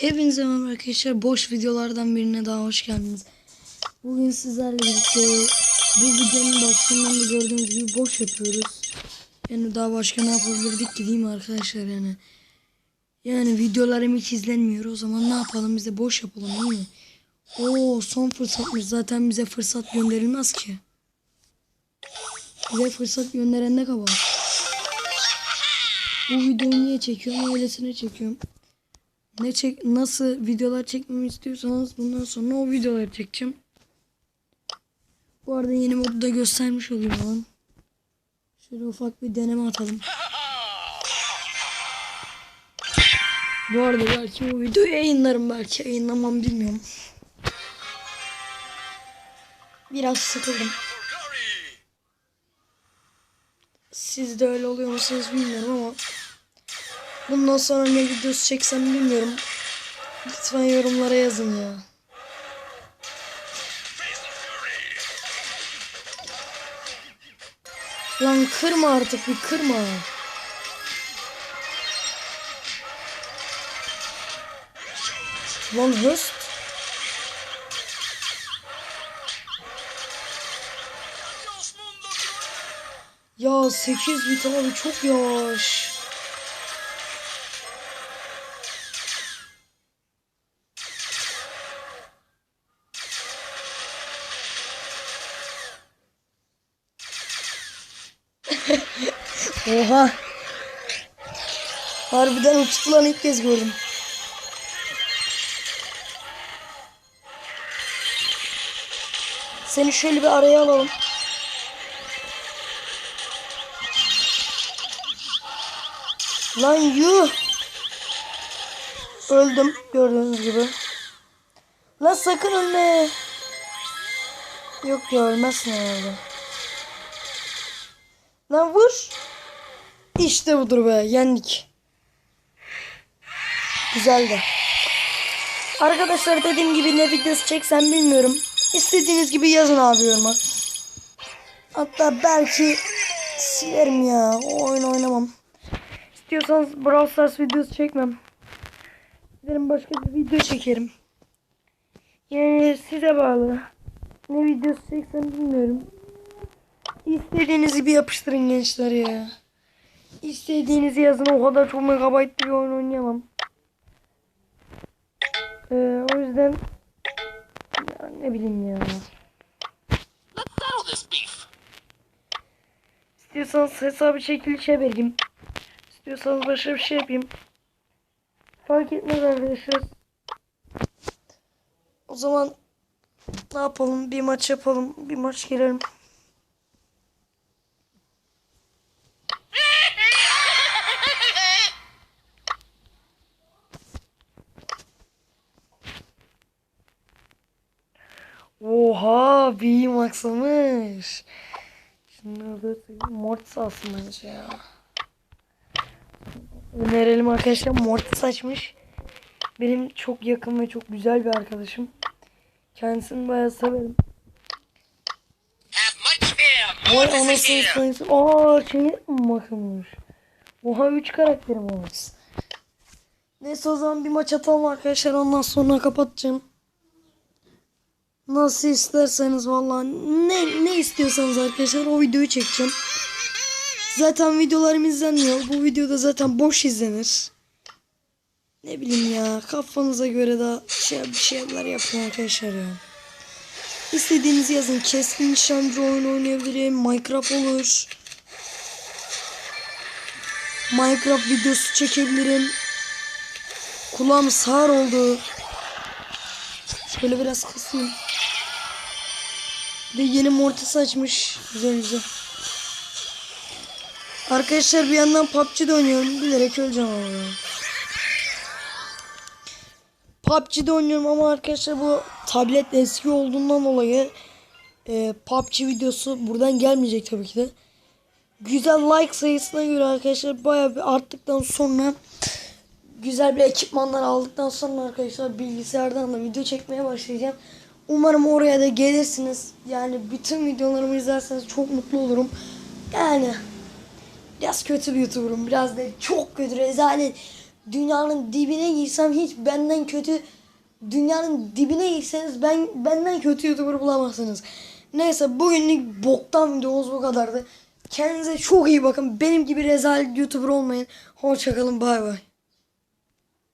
Hepinize merhaba arkadaşlar. Boş videolardan birine daha hoş geldiniz. Bugün sizlerle birlikte bu videonun başından da gördüğünüz gibi boş yapıyoruz. Yani daha başka ne yapabilirdik ki değil mi arkadaşlar yani. Yani videolarım hiç izlenmiyor. O zaman ne yapalım biz de boş yapalım değil mi? Oo son fırsatmış. Zaten bize fırsat gönderilmez ki. Bize fırsat gönderen ne kabahat. Bu videoyu niye çekiyorum? Öylesine çekiyorum. Ne çek nasıl videolar çekmemi istiyorsanız bundan sonra o videoları çekeceğim. Bu arada yeni modu da göstermiş lan. Şöyle ufak bir deneme atalım. Bu arada belki bu videoyu yayınlarım belki yayınlamam bilmiyorum. Biraz sıkıldım. Siz de öyle oluyor musunuz bilmiyorum ama bundan sonra ne videosu çeksem bilmiyorum. Lütfen yorumlara yazın ya. Lan kırma artık bir kırma. Lan höst. Ya 8 bit abi çok yavaş. Oha. Harbiden uçtu lan ilk kez gördüm. Seni şöyle bir araya alalım. Lan yuh. Öldüm gördüğünüz gibi. Lan sakın ölme. Yok ya ölmezsin herhalde. Lan vur. İşte budur be yendik. Güzeldi. Arkadaşlar dediğim gibi ne videosu çeksem bilmiyorum. İstediğiniz gibi yazın abi yoruma. Hatta belki silerim ya. O oyun oynamam. İstiyorsanız Brawl Stars videosu çekmem. Giderim başka bir video çekerim. Yani size bağlı. Ne videosu çeksem bilmiyorum. İstediğiniz gibi yapıştırın gençler ya. İstediğinizi yazın o kadar çok megabayt bir oyun oynayamam. Ee, o yüzden ya ne bileyim ya. İstiyorsanız hesabı çekilişe vereyim. İstiyorsanız başka bir şey yapayım. Fark etmez arkadaşlar. O zaman ne yapalım? Bir maç yapalım. Bir maç girelim. Oha bir maksamış. Şunları da Mortis alsın bence ya. Önerelim arkadaşlar Mortis açmış. Benim çok yakın ve çok güzel bir arkadaşım. Kendisini bayağı severim. Vay is anasını sayısı. Aa şey mi bakılmış. Oha 3 karakterim olmuş. Neyse o zaman bir maç atalım arkadaşlar ondan sonra kapatacağım. Nasıl isterseniz vallahi ne ne istiyorsanız arkadaşlar o videoyu çekeceğim. Zaten videolarım izlenmiyor. Bu videoda zaten boş izlenir. Ne bileyim ya kafanıza göre de şey, bir şeyler yapın arkadaşlar ya. İstediğinizi yazın. Keskin nişancı oyun oynayabilirim. Minecraft olur. Minecraft videosu çekebilirim. Kulağım sağır oldu. Şöyle biraz kısayım. Bir de yeni mortis açmış. Güzel güzel. Arkadaşlar bir yandan PUBG'de oynuyorum. Bilerek öleceğim ama. PUBG'de oynuyorum ama arkadaşlar bu tablet eski olduğundan dolayı e, PUBG videosu buradan gelmeyecek tabii ki de. Güzel like sayısına göre arkadaşlar bayağı bir arttıktan sonra güzel bir ekipmanlar aldıktan sonra arkadaşlar bilgisayardan da video çekmeye başlayacağım. Umarım oraya da gelirsiniz. Yani bütün videolarımı izlerseniz çok mutlu olurum. Yani biraz kötü bir YouTuber'ım. Biraz da çok kötü rezalet. dünyanın dibine girsem hiç benden kötü dünyanın dibine girseniz ben benden kötü YouTuber bulamazsınız. Neyse bugünlük boktan videomuz bu kadardı. Kendinize çok iyi bakın. Benim gibi rezalet YouTuber olmayın. Hoşçakalın bay bay.